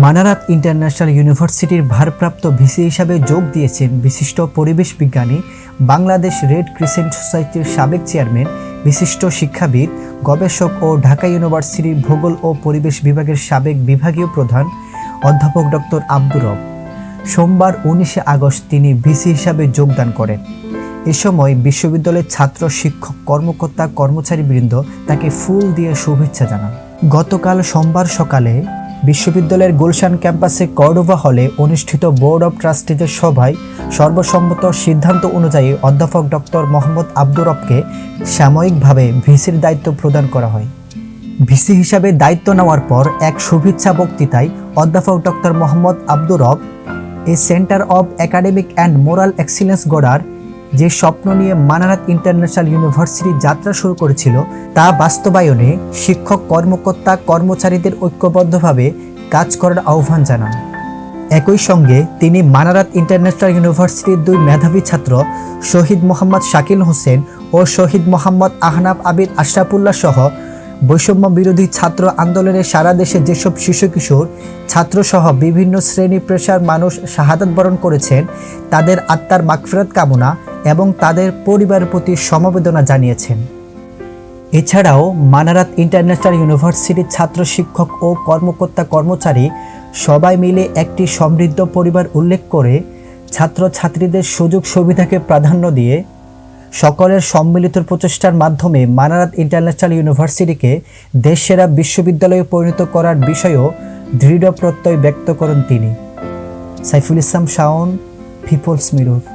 Manarat international ইউনিভার্সিটির ভারপ্রাপ্ত VC হিসাবে যোগ দিয়েছেন বিশিষ্ট পরিবেশ বিজ্ঞানী, বাংলাদেশ রেড ক্রিসেন্ট সোসাইটির সাবেক চেয়ারম্যান, বিশিষ্ট শিক্ষাবিদ, গবেষক ও ঢাকা ইউনিভার্সিটির ভূগোল ও পরিবেশ বিভাগের সাবেক বিভাগীয় প্রধান অধ্যাপক ডক্টর আব্দুর রব। সোমবার উনিশে আগস্ট তিনি ভিসি হিসাবে যোগদান করেন। এ সময় বিশ্ববিদ্যালয়ের ছাত্র শিক্ষক, কর্মকর্তা, কর্মচারীবৃন্দ তাকে ফুল দিয়ে শুভেচ্ছা জানান। গতকাল সোমবার সকালে বিশ্ববিদ্যালয়ের গুলশান ক্যাম্পাসে কর্ডোভা হলে অনুষ্ঠিত বোর্ড অব ট্রাস্টিজের সভায় সর্বসম্মত সিদ্ধান্ত অনুযায়ী অধ্যাপক ডক্টর মোহাম্মদ আব্দুর রবকে সাময়িকভাবে ভিসির দায়িত্ব প্রদান করা হয়। ভিসি হিসাবে দায়িত্ব নেওয়ার পর এক শুভেচ্ছা বক্তৃতায় অধ্যাপক doctor Mohammad Abdur Rab, a centre of academic and moral excellence গড়ার যে স্বপ্ন নিয়ে মানারাত ইন্টারন্যাশনাল ইউনিভার্সিটি যাত্রা শুরু করেছিল, তা বাস্তবায়নে শিক্ষক, কর্মকর্তা, কর্মচারীদের ঐক্যবদ্ধভাবে কাজ করার আহ্বান জানান। একই সঙ্গে তিনি মানারাত ইন্টারন্যাশনাল ইউনিভার্সিটির দুই মেধাবী ছাত্র শহীদ মোহাম্মদ শাকিল হোসেন ও শহীদ মোহাম্মদ আহনাব আবিদ আশরাফুল্লাহ সহ বৈষম্য বিরোধী ছাত্র আন্দোলনে সারা দেশে যেসব শিশু কিশোর ছাত্রসহ বিভিন্ন শ্রেণি পেশার মানুষ শাহাদাত বরণ করেছেন, তাদের আত্মার মাগফিরাত কামনা এবং তাদের পরিবারের প্রতি সমবেদনা জানিয়েছেন। এছাড়াও মানারাত ইন্টারন্যাশনাল ইউনিভার্সিটির ছাত্র শিক্ষক ও কর্মকর্তা কর্মচারী সবাই মিলে একটি সমৃদ্ধ পরিবার উল্লেখ করে ছাত্রছাত্রীদের সুযোগ সুবিধাকে প্রাধান্য দিয়ে সকলের সম্মিলিত প্রচেষ্টার মাধ্যমে মানারাত ইন্টারন্যাশনাল ইউনিভার্সিটিকে দেশসেরা বিশ্ববিদ্যালয়ে পরিণত করার বিষয়েও দৃঢ় প্রত্যয় ব্যক্ত করেন তিনি। Saiful Islam Shawon, People's Mirror.